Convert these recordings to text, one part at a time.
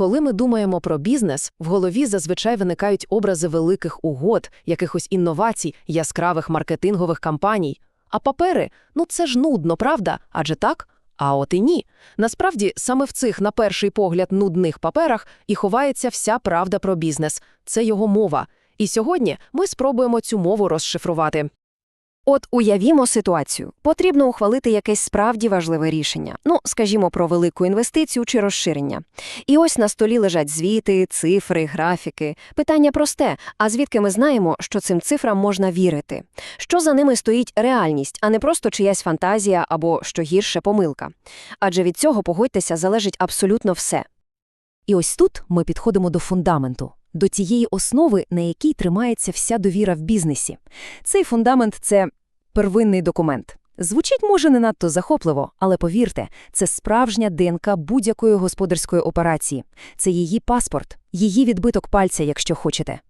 Коли ми думаємо про бізнес, в голові зазвичай виникають образи великих угод, якихось інновацій, яскравих маркетингових кампаній. А папери ну це ж нудно, правда? Адже так? А от і ні. Насправді, саме в цих, на перший погляд, нудних паперах і ховається вся правда про бізнес. Це його мова. І сьогодні ми спробуємо цю мову розшифрувати. От уявімо ситуацію. Потрібно ухвалити якесь справді важливе рішення. Ну, скажімо, про велику інвестицію чи розширення. І ось на столі лежать звіти, цифри, графіки. Питання просте: а звідки ми знаємо, що цим цифрам можна вірити? Що за ними стоїть реальність, а не просто чиясь фантазія або, що гірше, помилка? Адже від цього, погодьтеся, залежить абсолютно все. І ось тут ми підходимо до фундаменту, до тієї основи, на якій тримається вся довіра в бізнесі. Цей фундамент це первинний документ. Звучить може не надто захопливо, але повірте, це справжня ДНК будь-якої господарської операції. Це її паспорт, її відбиток пальця, якщо хочете.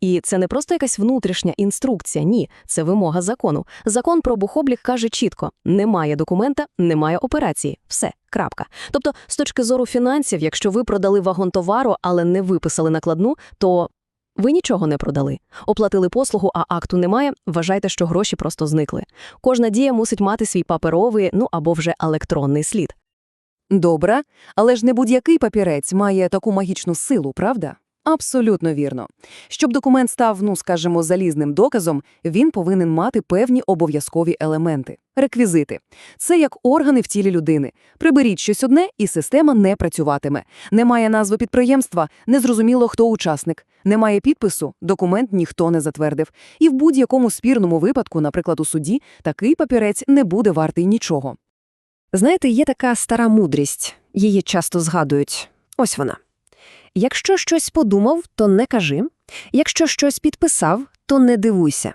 І це не просто якась внутрішня інструкція, ні, це вимога закону. Закон про бухоблік каже чітко: немає документа, немає операції. Все, крапка. Тобто, з точки зору фінансів, якщо ви продали вагон товару, але не виписали накладну, то ви нічого не продали. Оплатили послугу, а акту немає, вважайте, що гроші просто зникли. Кожна дія мусить мати свій паперовий, ну або вже електронний слід. Добре, але ж не будь-який папірець має таку магічну силу, правда? Абсолютно вірно. Щоб документ став, ну скажімо, залізним доказом, він повинен мати певні обов'язкові елементи, реквізити. Це як органи в тілі людини. Приберіть щось одне, і система не працюватиме. Немає назви підприємства, незрозуміло, хто учасник. Немає підпису, документ ніхто не затвердив. І в будь-якому спірному випадку, наприклад, у суді, такий папірець не буде вартий нічого. Знаєте, є така стара мудрість, її часто згадують. Ось вона. Якщо щось подумав, то не кажи. Якщо щось підписав, то не дивуйся.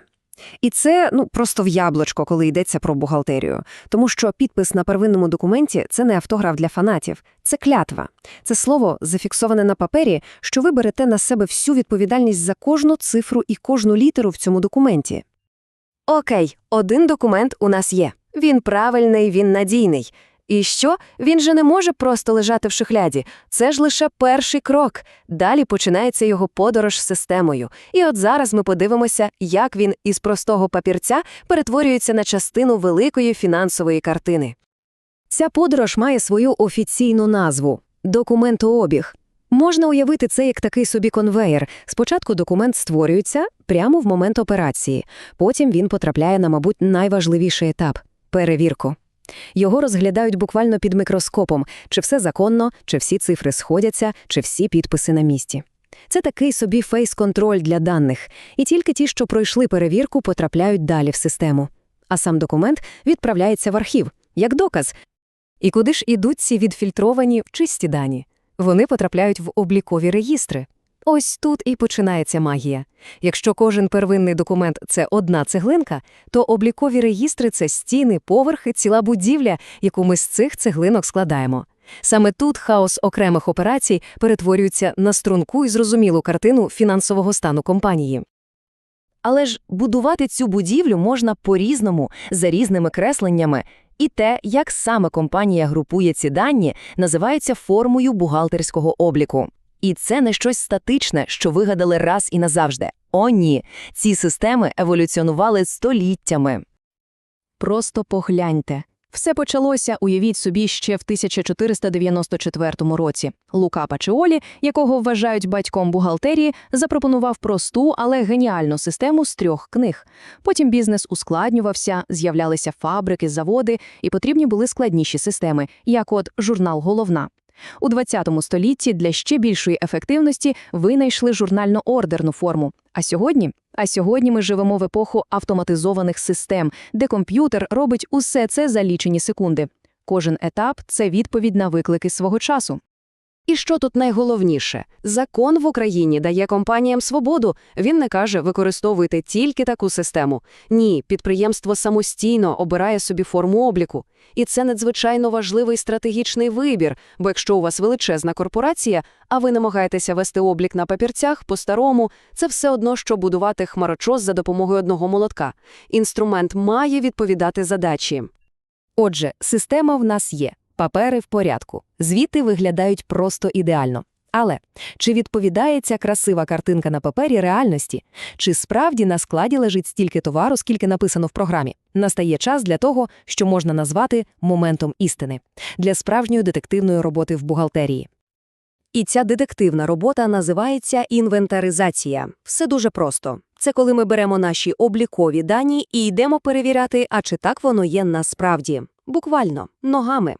І це ну просто в яблучко, коли йдеться про бухгалтерію, тому що підпис на первинному документі це не автограф для фанатів, це клятва. Це слово зафіксоване на папері, що ви берете на себе всю відповідальність за кожну цифру і кожну літеру в цьому документі. Окей, один документ у нас є. Він правильний, він надійний. І що? Він же не може просто лежати в шухляді. Це ж лише перший крок. Далі починається його подорож системою. І от зараз ми подивимося, як він із простого папірця перетворюється на частину великої фінансової картини. Ця подорож має свою офіційну назву документообіг. Можна уявити це як такий собі конвеєр. Спочатку документ створюється прямо в момент операції, потім він потрапляє на, мабуть, найважливіший етап перевірку. Його розглядають буквально під мікроскопом, чи все законно, чи всі цифри сходяться, чи всі підписи на місці. Це такий собі фейс-контроль для даних, і тільки ті, що пройшли перевірку, потрапляють далі в систему. А сам документ відправляється в архів, як доказ. І куди ж ідуть ці відфільтровані чисті дані? Вони потрапляють в облікові реєстри. Ось тут і починається магія. Якщо кожен первинний документ це одна цеглинка, то облікові реєстри це стіни, поверхи, ціла будівля, яку ми з цих цеглинок складаємо. Саме тут хаос окремих операцій перетворюється на струнку і зрозумілу картину фінансового стану компанії. Але ж будувати цю будівлю можна по-різному, за різними кресленнями, і те, як саме компанія групує ці дані, називається формою бухгалтерського обліку. І це не щось статичне, що вигадали раз і назавжди. О, ні, ці системи еволюціонували століттями. Просто погляньте. Все почалося, уявіть собі, ще в 1494 році. Лука Пачеолі, якого вважають батьком бухгалтерії, запропонував просту, але геніальну систему з трьох книг. Потім бізнес ускладнювався, з'являлися фабрики, заводи, і потрібні були складніші системи, як от журнал Головна. У 20 столітті для ще більшої ефективності винайшли журнально-ордерну форму. А сьогодні? А сьогодні ми живемо в епоху автоматизованих систем, де комп'ютер робить усе це за лічені секунди. Кожен етап це відповідь на виклики свого часу. І що тут найголовніше? Закон в Україні дає компаніям свободу. Він не каже, використовуйте тільки таку систему. Ні, підприємство самостійно обирає собі форму обліку. І це надзвичайно важливий стратегічний вибір, бо якщо у вас величезна корпорація, а ви намагаєтеся вести облік на папірцях по-старому, це все одно, що будувати хмарочос за допомогою одного молотка. Інструмент має відповідати задачі. Отже, система в нас є. Папери в порядку, звіти виглядають просто ідеально. Але чи відповідає ця красива картинка на папері реальності? Чи справді на складі лежить стільки товару, скільки написано в програмі? Настає час для того, що можна назвати моментом істини для справжньої детективної роботи в бухгалтерії. І ця детективна робота називається інвентаризація. Все дуже просто. Це коли ми беремо наші облікові дані і йдемо перевіряти, а чи так воно є насправді. Буквально, ногами.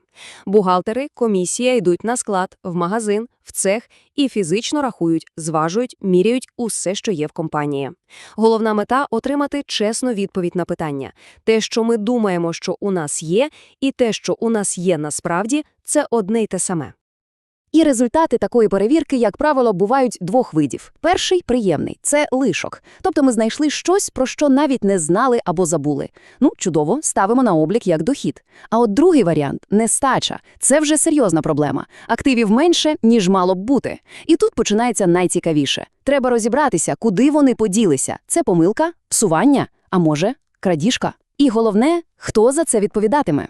Бухгалтери, комісія йдуть на склад, в магазин, в цех і фізично рахують, зважують, міряють усе, що є в компанії. Головна мета – отримати чесну відповідь на питання. Те, що ми думаємо, що у нас є, і те, що у нас є насправді, це одне й те саме. І результати такої перевірки, як правило, бувають двох видів. Перший – приємний – це лишок. Тобто ми знайшли щось, про що навіть не знали або забули. Ну, чудово, ставимо на облік як дохід. А от другий варіант – нестача. Це вже серйозна проблема. Активів менше, ніж мало б бути. І тут починається найцікавіше. Треба розібратися, куди вони поділися. Це помилка, псування, а може, крадіжка. І головне, хто за це відповідатиме.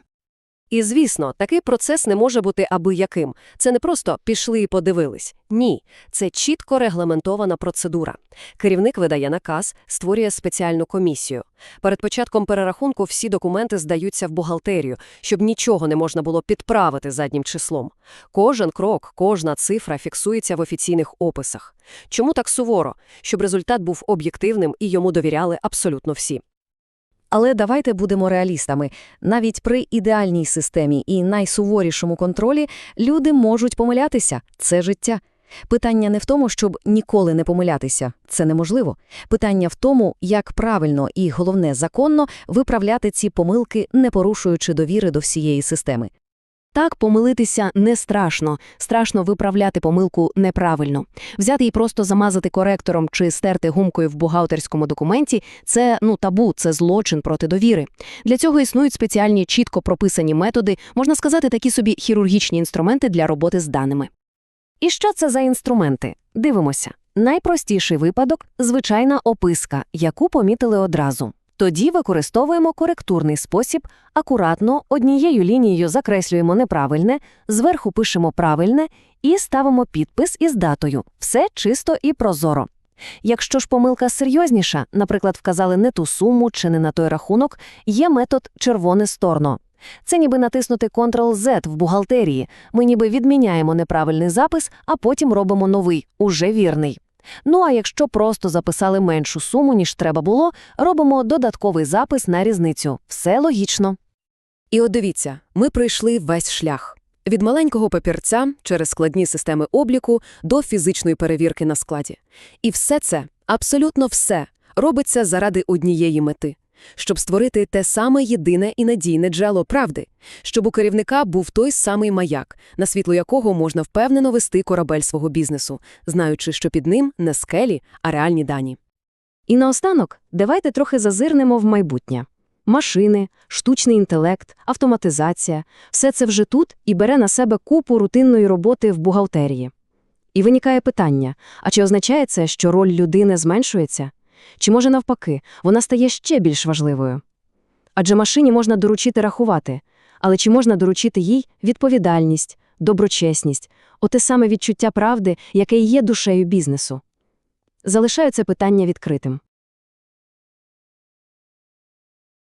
І, звісно, такий процес не може бути аби яким. Це не просто «пішли і подивились». Ні, це чітко регламентована процедура. Керівник видає наказ, створює спеціальну комісію. Перед початком перерахунку всі документи здаються в бухгалтерію, щоб нічого не можна було підправити заднім числом. Кожен крок, кожна цифра фіксується в офіційних описах. Чому так суворо? Щоб результат був об'єктивним і йому довіряли абсолютно всі. Але давайте будемо реалістами. Навіть при ідеальній системі і найсуворішому контролі люди можуть помилятися. Це життя. Питання не в тому, щоб ніколи не помилятися. Це неможливо. Питання в тому, як правильно і, головне, законно виправляти ці помилки, не порушуючи довіри до всієї системи. Так, помилитися не страшно. Страшно виправляти помилку неправильно. Взяти і просто замазати коректором чи стерти гумкою в бухгалтерському документі – це ну табу, це злочин проти довіри. Для цього існують спеціальні чітко прописані методи, можна сказати, такі собі хірургічні інструменти для роботи з даними. І що це за інструменти? Дивимося. Найпростіший випадок – звичайна описка, яку помітили одразу. Тоді використовуємо коректурний спосіб, акуратно однією лінією закреслюємо неправильне, зверху пишемо правильне і ставимо підпис із датою. Все чисто і прозоро. Якщо ж помилка серйозніша, наприклад, вказали не ту суму чи не на той рахунок, є метод червоне сторно. Це ніби натиснути Ctrl-Z в бухгалтерії. Ми ніби відміняємо неправильний запис, а потім робимо новий, уже вірний. Ну а якщо просто записали меншу суму, ніж треба було, робимо додатковий запис на різницю. Все логічно. І от дивіться, ми пройшли весь шлях. Від маленького папірця через складні системи обліку до фізичної перевірки на складі. І все це, абсолютно все, робиться заради однієї мети – щоб створити те саме єдине і надійне джерело правди, щоб у керівника був той самий маяк, на світло якого можна впевнено вести корабель свого бізнесу, знаючи, що під ним не скелі, а реальні дані. І наостанок, давайте трохи зазирнемо в майбутнє. Машини, штучний інтелект, автоматизація – все це вже тут і бере на себе купу рутинної роботи в бухгалтерії. І виникає питання, а чи означає це, що роль людини зменшується? Чи може навпаки, вона стає ще більш важливою? Адже машині можна доручити рахувати, але чи можна доручити їй відповідальність, доброчесність, оте саме відчуття правди, яке є душею бізнесу? Залишаю це питання відкритим.